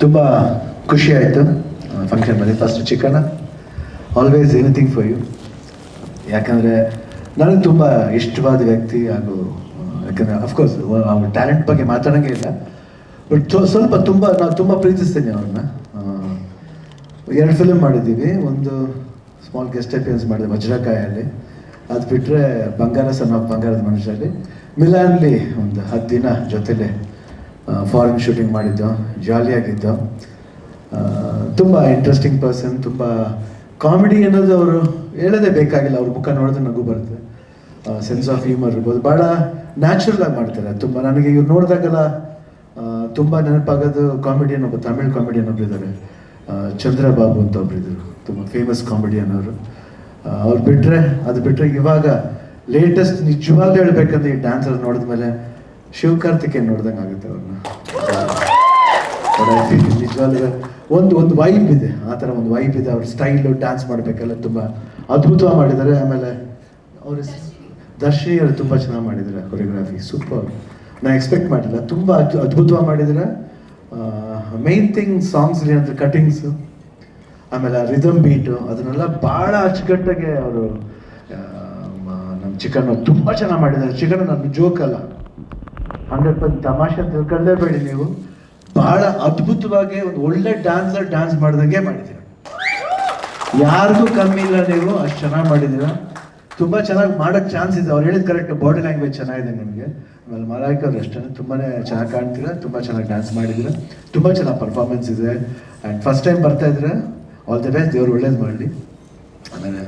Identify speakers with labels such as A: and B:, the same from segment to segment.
A: ತುಂಬ ಖುಷಿ ಆಯಿತು ಫಂಕ್ಷನ್ ಬಂದು first chicken always anything for you ಯಾಕಂದರೆ ನನಗೆ ತುಂಬ ಇಷ್ಟವಾದ ವ್ಯಕ್ತಿ ಹಾಗೂ ಯಾಕಂದರೆ ಅಫ್ಕೋರ್ಸ್ ಅವ್ರ ಟ್ಯಾಲೆಂಟ್ ಬಗ್ಗೆ ಮಾತಾಡೋಂಗೆ ಇಲ್ಲ. ಬಟ್ ಸ್ವಲ್ಪ ತುಂಬ ನಾವು ತುಂಬ ಪ್ರೀತಿಸ್ತೇನೆ ಅವ್ರನ್ನ. ಎರಡು ಫಿಲ್ಮ್ ಮಾಡಿದ್ದೀವಿ. ಒಂದು ಸ್ಮಾಲ್ ಗೆಸ್ಟ್ ಅಪಿಯನ್ಸ್ ಮಾಡಿದೆ ವಜ್ರಕಾಯಲ್ಲಿ. ಅದು ಬಿಟ್ಟರೆ ಬಂಗಾರ, ಸಣ್ಣ ಬಂಗಾರದ ಮನುಷ್ಯರಲ್ಲಿ. ಮಿಲಾನ್ಲಿ ಒಂದು ಹತ್ತು ದಿನ ಜೊತೆಲೆ ಫಾರಿನ್ ಶೂಟಿಂಗ್ ಮಾಡಿದ್ದು ಜಾಲಿಯಾಗಿದ್ದು ತುಂಬ ಇಂಟ್ರೆಸ್ಟಿಂಗ್ ಪರ್ಸನ್ ತುಂಬ ಕಾಮಿಡಿ ಅನ್ನೋದು ಅವರು ಹೇಳೋದೇ ಬೇಕಾಗಿಲ್ಲ, ಅವ್ರ ಮುಖ ನೋಡಿದ್ರೆ ನಗು ಬರುತ್ತೆ. ಸೆನ್ಸ್ ಆಫ್ ಹ್ಯೂಮರ್ ಇರ್ಬೋದು. ಭಾಳ ನ್ಯಾಚುರಲ್ ಆಗಿ ಮಾಡ್ತಾರೆ. ತುಂಬ ನನಗೆ ಇವ್ರು ನೋಡಿದಾಗೆಲ್ಲ ತುಂಬ ನೆನಪಾಗೋದು ಕಾಮಿಡಿಯನ್ ಒಬ್ಬ ತಮಿಳ್ ಕಾಮಿಡಿಯನ್ ಒಬ್ರು ಇದ್ದಾರೆ ಚಂದ್ರಬಾಬು ಅಂತ ಒಬ್ರು ಇದ್ದರು ತುಂಬ ಫೇಮಸ್ ಕಾಮಿಡಿಯನ್ ಅವರು ಅವ್ರು ಬಿಟ್ಟರೆ ಅದು ಬಿಟ್ಟರೆ ಇವಾಗ ಲೇಟೆಸ್ಟ್ ನಿಜವಾಗ್ಲೂ ಹೇಳ್ಬೇಕಂದ್ರೆ ಈ ಡ್ಯಾನ್ಸರ್ ನೋಡಿದ್ಮೇಲೆ ಶಿವಕಾರ್ತಿಕೇಯನ್ ನೋಡ್ದಂಗೆ ಆಗುತ್ತೆ ಅವ್ರನ್ನ. ನಿಜವಾದ ಒಂದು ಒಂದು ವೈಬ್ ಇದೆ, ಆ ಥರ ಒಂದು ವೈಬ್ ಇದೆ. ಅವ್ರ ಸ್ಟೈಲು ಡ್ಯಾನ್ಸ್ ಮಾಡಬೇಕಲ್ಲ ತುಂಬ ಅದ್ಭುತವಾಗಿ ಮಾಡಿದ್ದಾರೆ. ಆಮೇಲೆ ಅವ್ರ ದರ್ಶಿ ಅವರು ತುಂಬ ಚೆನ್ನಾಗಿ ಮಾಡಿದ್ದಾರೆ ಕೊರಿಯೋಗ್ರಾಫಿ ಸೂಪರ್ ನಾನು ಎಕ್ಸ್ಪೆಕ್ಟ್ ಮಾಡಿಲ್ಲ. ತುಂಬ ಅದ್ಭು- ಅದ್ಭುತವಾಗಿ ಮಾಡಿದ್ದಾರೆ. ಮೇನ್ ಥಿಂಗ್ ಸಾಂಗ್ಸ್ ಏನಂದ್ರೆ ಕಟಿಂಗ್ಸು ಆಮೇಲೆ ರಿದಮ್ ಬೀಟು ಅದನ್ನೆಲ್ಲ ಭಾಳ ಅಚ್ಚುಕಟ್ಟಾಗೆ ಅವರು ನಮ್ಮ ಚಿಕನ್ ತುಂಬ ಚೆನ್ನಾಗಿ ಮಾಡಿದ್ದಾರೆ. ಚಿಕನ್ ನನ್ನ ಜೋಕಲ್ಲ ಹಂಡ್ರೆಡ್ ಪರ್ಸೆಂಟ್ ತಮಾಷೆ ತಿಳ್ಕೊಳ್ಳೇಬೇಡಿ ನೀವು. ಬಹಳ ಅದ್ಭುತವಾಗಿ ಒಂದು ಒಳ್ಳೆ ಡ್ಯಾನ್ಸರ್ ಡ್ಯಾನ್ಸ್ ಮಾಡಿದಂಗೆ ಮಾಡಿದ್ದೀರ. ಯಾರಿಗೂ ಕಮ್ಮಿ ಇಲ್ಲ ನೀವು, ಅಷ್ಟು ಚೆನ್ನಾಗಿ ಮಾಡಿದ್ದೀರ. ತುಂಬ ಚೆನ್ನಾಗಿ ಮಾಡೋಕ್ಕೆ ಚಾನ್ಸ್ ಇದೆ. ಅವ್ರು ಹೇಳಿದ ಕರೆಕ್ಟ್ ಬಾಡಿ ಲ್ಯಾಂಗ್ವೇಜ್ ಚೆನ್ನಾಗಿದೆ ನಿಮಗೆ. ಆಮೇಲೆ ಮಲಾಯ್ಕ ಅಷ್ಟೇ ತುಂಬಾ ಚೆನ್ನಾಗಿ ಕಾಣ್ತೀರಾ, ತುಂಬ ಚೆನ್ನಾಗಿ ಡ್ಯಾನ್ಸ್ ಮಾಡಿದ್ದೀರ. ತುಂಬ ಚೆನ್ನಾಗಿ ಪರ್ಫಾರ್ಮೆನ್ಸ್ ಇದೆ. ಆ್ಯಂಡ್ ಫಸ್ಟ್ ಟೈಮ್ ಬರ್ತಾ ಇದ್ರೆ ಆಲ್ ದ ಬೆಸ್ಟ್ ದೇವ್ರು ಒಳ್ಳೇದು ಮಾಡಲಿ. ಆಮೇಲೆ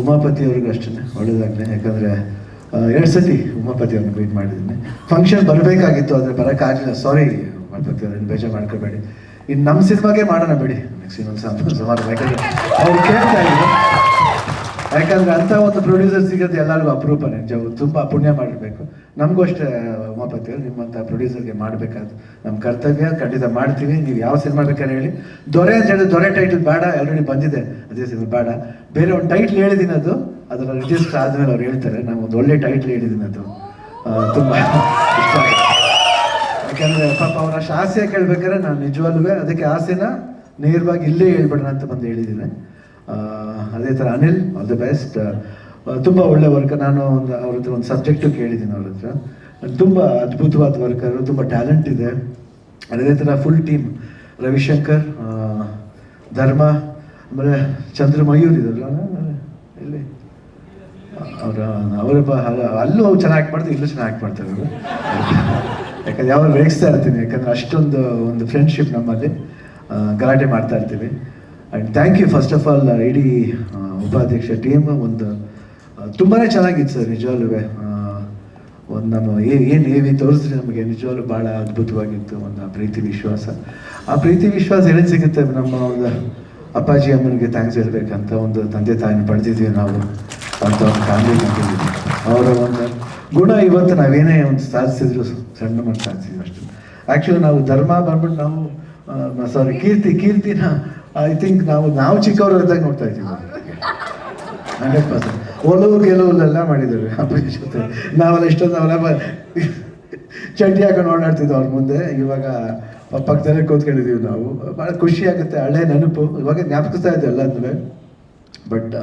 A: ಉಮಾಪತಿ ಅವ್ರಿಗೂ ಅಷ್ಟೇ ಒಳ್ಳೇದಾಗಲಿ. ಯಾಕಂದರೆ ಎರಡು ಸತಿ ಉಮಾಪತಿ ಅವ್ರನ್ನ ಮೀಟ್ ಮಾಡಿದ್ದೀನಿ ಫಂಕ್ಷನ್ ಬರಬೇಕಾಗಿತ್ತು, ಆದರೆ ಬರೋಕ್ಕಾಗಲಿಲ್ಲ ಸಾರಿ ಉಮಾಪತಿ ಅವ್ರನ್ನ ಬೇಜಾರು ಮಾಡ್ಕೋಬೇಡಿ. ಇನ್ನು ನಮ್ಮ ಸಿನಿಮಾಗೆ ಮಾಡೋಣ ಬಿಡಿ. ನೆಕ್ಸ್ಟ್ ಇನ್ನೊಂದು ಸಮ ಸುಮಾರು ಯಾಕಂದರೆ ಅವ್ರು ಕೇಳ್ತಾ ಇದ್ರು. ಯಾಕಂದ್ರೆ ಅಂತ ಒಂದು ಪ್ರೊಡ್ಯೂಸರ್ ಸಿಗೋದು ಎಲ್ಲರಿಗೂ ಅಪರೂಪನೇ. ನಿಜ ತುಂಬ ಪುಣ್ಯ ಮಾಡಿರಬೇಕು. ನಮಗೂ ಅಷ್ಟೇ, ಉಮಾಪತಿ ಅವರು ನಿಮ್ಮಂಥ ಪ್ರೊಡ್ಯೂಸರ್ಗೆ ಮಾಡಬೇಕಾದ್ರು ನಮ್ಮ ಕರ್ತವ್ಯ. ಖಂಡಿತ ಮಾಡ್ತೀವಿ. ನೀವು ಯಾವ ಸಿನಿಮಾ ಬೇಕಾದ್ರೆ ಹೇಳಿ. ದೊರೆ ಅಂತ ಹೇಳಿದ್ರೆ ದೊರೆ ಟೈಟಲ್ ಬೇಡ. ಆಲ್ರೆಡಿ ಬಂದಿದೆ. ಅದೇ ಸಿನಿಮಾ ಬೇಡ. ಬೇರೆ ಒಂದು ಟೈಟ್ಲ್ ಹೇಳಿದ್ದೀನಿ ಅದು. ಅದರ ರಿಜಿಸ್ಟರ್ ಆದಮೇಲೆ ಅವ್ರು ಹೇಳ್ತಾರೆ, ನಾವು ಒಂದು ಒಳ್ಳೆ ಟೈಟ್ಲ್ ಹೇಳಿದ್ದೀನಿ ಅದು. ತುಂಬ ಆಯ್ತು. ಯಾಕಂದ್ರೆ ಪಾಪ ಅವ್ರ ಆಸೆ ಕೇಳ್ಬೇಕಾದ್ರೆ ನಾನು ನಿಜವಾಗ್ಲೂ ಅದಕ್ಕೆ ಆಸೆನ ನೇರವಾಗಿ ಇಲ್ಲೇ ಹೇಳ್ಬೇಡಣ ಅಂತ ಬಂದು ಹೇಳಿದ್ದೀನಿ ಅದೇ ಥರ ಅನಿಲ್ ಆಲ್ ದ ಬೆಸ್ಟ್ ತುಂಬ ಒಳ್ಳೆ ವರ್ಕ್ ನಾನು ಒಂದು ಅವ್ರ ಹತ್ರ ಒಂದು ಸಬ್ಜೆಕ್ಟು ಕೇಳಿದ್ದೀನಿ ಅವ್ರ ಹತ್ರ. ತುಂಬ ಅದ್ಭುತವಾದ ವರ್ಕರು ತುಂಬ ಟ್ಯಾಲೆಂಟ್ ಇದೆ. ಅದೇ ಥರ ಫುಲ್ ಟೀಮ್ ರವಿಶಂಕರ್ ಧರ್ಮ, ಆಮೇಲೆ ಚಂದ್ರ ಮಯೂರ್ ಇದ್ರಲ್ಲ ಅವರ ಅವರ ಅಲ್ಲೂ ಅವ್ರು ಚೆನ್ನಾಗಿ ಮಾಡ್ತಾರೆ, ಇಲ್ಲೂ ಚೆನ್ನಾಗಿ ಮಾಡ್ತಾರೆ ಅವರು. ಯಾಕಂದ್ರೆ ಯಾವಾಗ ರೇಗಿಸ್ತಾ ಇರ್ತೀನಿ, ಯಾಕಂದ್ರೆ ಅಷ್ಟೊಂದು ಒಂದು ಫ್ರೆಂಡ್ಶಿಪ್ ನಮ್ಮಲ್ಲಿ ಗಲಾಟೆ ಮಾಡ್ತಾ ಇರ್ತೀವಿ. And thank you first of all ಇಡೀ ಉಪಾಧ್ಯಕ್ಷ ಟೀಮ್ ಒಂದು ತುಂಬಾ ಚೆನ್ನಾಗಿತ್ತು ಸರ್, ನಿಜವಾಗ್ಲೂ. ಒಂದು ನಮ್ಮ ಏನು ಏವಿ ತೋರಿಸಿದ್ರೆ ನಮಗೆ ನಿಜವಾಗ್ಲೂ ಭಾಳ ಅದ್ಭುತವಾಗಿತ್ತು ಒಂದು ಆ ಪ್ರೀತಿ ವಿಶ್ವಾಸ. ಆ ಪ್ರೀತಿ ವಿಶ್ವಾಸ ಎಲ್ಲಿ ಸಿಗುತ್ತೆ? ನಮ್ಮ ಒಂದು ಅಪ್ಪಾಜಿ ಅಮ್ಮನಿಗೆ ಥ್ಯಾಂಕ್ಸ್ ಹೇಳ್ಬೇಕಂತ ಒಂದು ತಂದೆ ತಾಯಿನ ಪಡೆದಿದ್ದೀವಿ ನಾವು. ಅಂತ ಒಂದು ಫ್ಯಾಮಿಲಿ ಕಂಡಿದ್ದೀವಿ ಅವರ ಒಂದು ಗುಣ ಇವತ್ತು ನಾವೇನೇ ಒಂದು ಸಾಧಿಸಿದ್ರು ಸಣ್ಣ ಮಟ್ಟ ಸಾಧಿಸಿದ್ರು ಅಷ್ಟು. ಆ್ಯಕ್ಚುಲಿ ನಾವು ಧರ್ಮ ಬಂದ್ಬಿಟ್ಟು ನಾವು ಸಾರಿ ಕೀರ್ತಿ, ಕೀರ್ತಿನ ಐ ಥಿಂಕ್ ನಾವು ನಾವು ಚಿಕ್ಕವರು ಇದ್ದಾಗ ನೋಡ್ತಾ ಇದ್ದೀವಿ ಹಂಡ್ರೆಡ್ ಪರ್ಸೆಂಟ್. ಒಲವು ಗೆಲುವಲ್ಲೆಲ್ಲ ಮಾಡಿದ್ದೇವೆ ಅಪ್ಪಾಜಿ ಜೊತೆ. ನಾವೆಲ್ಲ ಇಷ್ಟೊಂದು ಬ- ಚಡ್ಡಿ ಹಾಕೊಂಡು ಓಡಾಡ್ತಿದ್ವಿ ಅವ್ರ ಮುಂದೆ. ಇವಾಗ ಪಕ್ಕದಲ್ಲೇ ಕೂತ್ಕೊಂಡಿದ್ದೀವಿ ನಾವು. ಭಾಳ ಖುಷಿ ಆಗುತ್ತೆ, ಹಳೆ ನೆನಪು. ಇವಾಗ ಜ್ಞಾಪಕಿಸ್ತಾ ಇದ್ದೆ ಎಲ್ಲಂದ್ರೆ ಬಟ್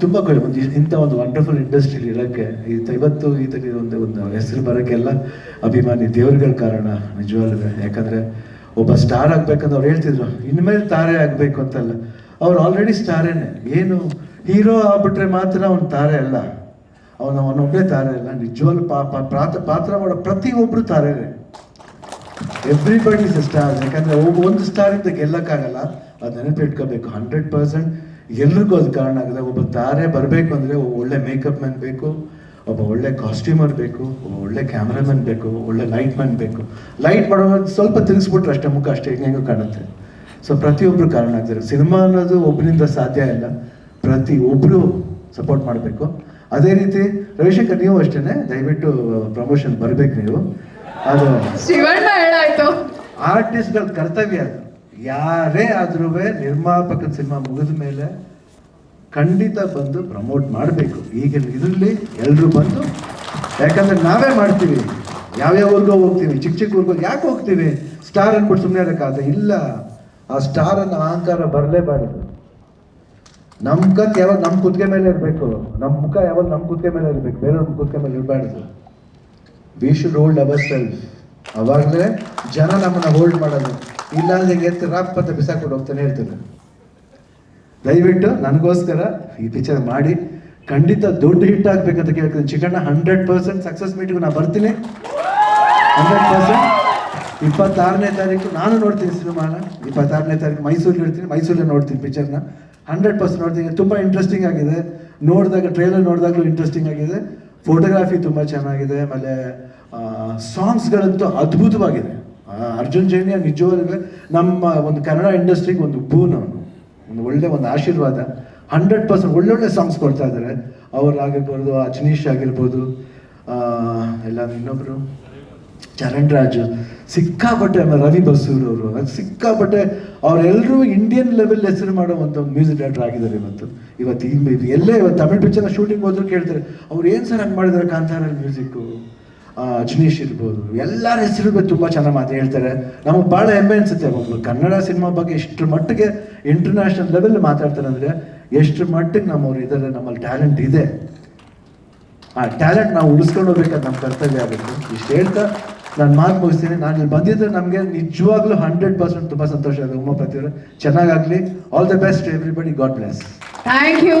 A: ತುಂಬ ಕಡಿಮೆ ಒಂದು ಇಂಥ ಒಂದು ವಂಡರ್ಫುಲ್ ಇಂಡಸ್ಟ್ರಿಲಿ ಇರೋಕ್ಕೆ ಈತ ಇವತ್ತು ಈತಗೆ ಒಂದು ಒಂದು ಹೆಸರು ಬರೋಕ್ಕೆಲ್ಲ ಅಭಿಮಾನಿ ದೇವ್ರುಗಳ ಕಾರಣ ನಿಜವಾಗ್ಲೂ. ಯಾಕಂದರೆ ಒಬ್ಬ ಸ್ಟಾರ್ ಆಗಬೇಕಂತ ಅವ್ರು ಹೇಳ್ತಿದ್ರು. ಇನ್ಮೇಲೆ ತಾರೆ ಆಗಬೇಕು ಅಂತಲ್ಲ. ಅವ್ರು ಆಲ್ರೆಡಿ ಸ್ಟಾರೇನೆ ಏನು. ಹೀರೋ ಆಗ್ಬಿಟ್ರೆ ಮಾತ್ರ ಅವ್ನು ತಾರೆ ಅಲ್ಲ. ಅವನ ಅವನೊಬ್ಬನೇ ತಾರೆ ಅಲ್ಲ. ನಿಜವಾಗ್ಲೂ ಪಾಪ, ಪಾತ್ರ ಪಾತ್ರ ಮಾಡೋ ಪ್ರತಿಯೊಬ್ಬರು ತಾರೇನೆ ಎವ್ರಿಬಡಿ ಇಸ್ ಸ್ಟಾರ್ ಯಾಕಂದರೆ ಒಬ್ಬ ಒಂದು ಸ್ಟಾರ್ ಇಂದ ಗೆಲ್ಲಕ್ಕಾಗಲ್ಲ ಅದು ನೆನಪಿಟ್ಕೋಬೇಕು. ಹಂಡ್ರೆಡ್ ಪರ್ಸೆಂಟ್ ಎಲ್ರಿಗೂ ಅದು ಕಾರಣ ಆಗಿದೆ. ಒಬ್ಬ ತಾರೆ ಬರಬೇಕು ಅಂದರೆ ಒಬ್ಬ ಒಳ್ಳೆ ಮೇಕಪ್ ಮ್ಯಾನ್ ಬೇಕು ಒಬ್ಬ ಒಳ್ಳೆ ಕಾಸ್ಟ್ಯೂಮರ್ ಬೇಕು ಒಬ್ಬ ಒಳ್ಳೆ ಕ್ಯಾಮ್ರಾಮನ್ ಬೇಕು ಒಳ್ಳೆ ಲೈಟ್ ಮ್ಯಾನ್ ಬೇಕು. ಲೈಟ್ ಮಾಡೋ ಸ್ವಲ್ಪ ತಿರುಗಿಸ್ಬಿಟ್ರೆ ಅಷ್ಟೇ ಮುಖ ಅಷ್ಟೇ ಹೆಂಗೆ ಕಾಣುತ್ತೆ. ಸೊ ಪ್ರತಿಯೊಬ್ಬರು ಕಾರಣ ಆಗ್ತಾರೆ ಸಿನಿಮಾ ಅನ್ನೋದು ಒಬ್ಬರಿಂದ ಸಾಧ್ಯ ಇಲ್ಲ. ಪ್ರತಿ ಒಬ್ಬರು ಸಪೋರ್ಟ್ ಮಾಡಬೇಕು. ಅದೇ ರೀತಿ ರವಿಶಂಕರ್ ನೀವು ಅಷ್ಟೇ ದಯವಿಟ್ಟು ಪ್ರಮೋಷನ್ ಬರಬೇಕು ನೀವು. ಅದು ಆರ್ಟಿಸ್ಟ್ಗಳ ಕರ್ತವ್ಯ ಅದು. ಯಾರೇ ಆದ್ರೂ ನಿರ್ಮಾಪಕ ಸಿನಿಮಾ ಮುಗಿದ ಮೇಲೆ ಖಂಡಿತ ಬಂದು ಪ್ರಮೋಟ್ ಮಾಡಬೇಕು. ಈಗಿನ ಇದರಲ್ಲಿ ಎಲ್ಲರೂ ಬಂದು, ಯಾಕಂದ್ರೆ ನಾವೇ ಮಾಡ್ತೀವಿ. ಯಾವ್ಯಾವ ಊರ್ಗೋ ಹೋಗ್ತೀವಿ, ಚಿಕ್ಕ ಚಿಕ್ಕ ಊರ್ಗೋ ಯಾಕೆ ಹೋಗ್ತೀವಿ? ಸ್ಟಾರ್ ಅಂದ್ಬಿಟ್ಟು ಸುಮ್ಮನೆ ಇರೋಕ್ಕಾಗತ್ತೆ ಇಲ್ಲ, ಆ ಸ್ಟಾರ್ ಅನ್ನೋ ಅಹಂಕಾರ ಬರಲೇಬಾರದು ನಮ್ಮ ಕತ್ ಯಾವಾಗ ನಮ್ಮ ಕುತ್ತಿಗೆ ಮೇಲೆ ಇರಬೇಕು. ನಮ್ಮ ಮುಖ ಯಾವಾಗ ನಮ್ಮ ಕುತ್ತಿಗೆ ಮೇಲೆ ಇರಬೇಕು. ಬೇರೆಯವ್ರ ಕುತ್ತಿಗೆ ಮೇಲೆ ಇರಬಾರ್ದು. We should hold our self ಅವಾಗಲೇ ಜನ ನಮ್ಮನ್ನ ಹೋಲ್ಡ್ ಮಾಡೋದು ಇಲ್ಲ ಅಂದ್ರೆ ಎತ್ತು ರಾಪ್ ಅಂತ ಬಿಸಾಕೊಂಡು ಹೋಗ್ತಾನೆ ಇರ್ತಾರೆ ದಯವಿಟ್ಟು ನನಗೋಸ್ಕರ ಈ ಪಿಕ್ಚರ್ ಮಾಡಿ. ಖಂಡಿತ ದೊಡ್ಡ ಹಿಟ್ ಆಗ್ಬೇಕಂತ ಕೇಳ್ತೀನಿ. ಚಿಕಣ್ಣ ಹಂಡ್ರೆಡ್ ಪರ್ಸೆಂಟ್ ಸಕ್ಸಸ್ ಮೀಟಿಗೂ ನಾನು ಬರ್ತೀನಿ. ಹಂಡ್ರೆಡ್ ಪರ್ಸೆಂಟ್ ಇಪ್ಪತ್ತಾರನೇ ತಾರೀಕು ನಾನು ನೋಡ್ತೀನಿ ಸಿನಿಮಾನ. ಇಪ್ಪತ್ತಾರನೇ ತಾರೀಕು ಮೈಸೂರಿಗೆ ಇರ್ತೀನಿ ಮೈಸೂರಲ್ಲಿ ನೋಡ್ತೀನಿ ಪಿಕ್ಚರ್ನ ಹಂಡ್ರೆಡ್ ಪರ್ಸೆಂಟ್ ನೋಡ್ತೀನಿ. ತುಂಬ ಇಂಟ್ರೆಸ್ಟಿಂಗ್ ಆಗಿದೆ. ನೋಡಿದಾಗ ಟ್ರೇಲರ್ ನೋಡಿದಾಗಲೂ ಇಂಟ್ರೆಸ್ಟಿಂಗ್ ಆಗಿದೆ. ಫೋಟೋಗ್ರಾಫಿ ತುಂಬ ಚೆನ್ನಾಗಿದೆ. ಆಮೇಲೆ ಸಾಂಗ್ಸ್ಗಳಂತೂ ಅದ್ಭುತವಾಗಿದೆ. ಅರ್ಜುನ್ ಜೈನಿಯ ನಿಜವಾಗ್ಲೇ ನಮ್ಮ ಒಂದು ಕನ್ನಡ ಇಂಡಸ್ಟ್ರಿಗೆ ಒಂದು ಬೂನ್ ಅವನು. ಒಂದು ಒಳ್ಳೆ ಒಂದು ಆಶೀರ್ವಾದ. ಹಂಡ್ರೆಡ್ ಪರ್ಸೆಂಟ್ ಒಳ್ಳೊಳ್ಳೆ ಸಾಂಗ್ಸ್ ಕೊಡ್ತಾ ಇದ್ದಾರೆ. ಅವ್ರಾಗಿರ್ಬೋದು ಅಜನೀಶ್ ಆಗಿರ್ಬೋದು ಎಲ್ಲ ಇನ್ನೊಬ್ರು. ಚರಣ್ ರಾಜು ಸಿಕ್ಕಾಪಟ್ಟೆ ಆಮೇಲೆ ರವಿ ಬಸೂರ್ ಅವರು. ಸಿಕ್ಕಾಪಟ್ಟೆ ಅವರೆಲ್ಲರೂ ಇಂಡಿಯನ್ ಲೆವೆಲ್ ಹೆಸರು ಮಾಡೋ ಒಂದು ಮ್ಯೂಸಿಕ್ ಡೈರೆಕ್ಟರ್ ಆಗಿದ್ದಾರೆ ಇವತ್ತು. ಇವತ್ತು ಎಲ್ಲೇ, ಇವತ್ತು ತಮಿಳ್ ಪಿಕ್ಚರ್ ಶೂಟಿಂಗ್ ಹೋದ್ರು ಕೇಳ್ತಾರೆ, ಅವ್ರು ಏನು ಸರ್ ಹಂಗೆ ಮಾಡಿದ್ದಾರೆ ಕಾಂತಾರ ಮ್ಯೂಸಿಕ್ಕು? ಅಜನೀಶ್ ಇರ್ಬೋದು. ಎಲ್ಲರ ಹೆಸರು ತುಂಬ ಚೆನ್ನಾಗಿ ಮಾತು ಹೇಳ್ತಾರೆ. ನಮಗೆ ಭಾಳ ಹೆಮ್ಮೆ ಅನಿಸುತ್ತೆ ಒಬ್ಬರು ಕನ್ನಡ ಸಿನಿಮಾ ಬಗ್ಗೆ ಎಷ್ಟು ಮಟ್ಟಿಗೆ ಇಂಟರ್ನ್ಯಾಷನಲ್ ಲೆವೆಲ್ ಮಾತಾಡ್ತಾರೆ ಅಂದರೆ ಎಷ್ಟು ಮಟ್ಟಿಗೆ ನಮ್ಮವ್ರು ಇದ್ದಾರೆ ನಮ್ಮಲ್ಲಿ ಟ್ಯಾಲೆಂಟ್ ಇದೆ. ಆ ಟ್ಯಾಲೆಂಟ್ ನಾವು ಉಳಿಸ್ಕೊಂಡು ಹೋಗ್ಬೇಕಾದ್ರೆ ನಮ್ಮ ಕರ್ತವ್ಯ ಆಗುತ್ತೆ ಇಷ್ಟು ಹೇಳ್ತಾ ನಾನು ಮಾತು ಮುಗಿಸ್ತೀನಿ. ನಾನು ಇಲ್ಲಿ ಬಂದಿದ್ದರೆ ನಮಗೆ ನಿಜವಾಗ್ಲೂ ಹಂಡ್ರೆಡ್ ಪರ್ಸೆಂಟ್ ತುಂಬ ಸಂತೋಷ ಆಗುತ್ತೆ. ಉಮಾಪತಿ ಅವರು ಚೆನ್ನಾಗಾಗಲಿ all the best everybody God bless
B: thank you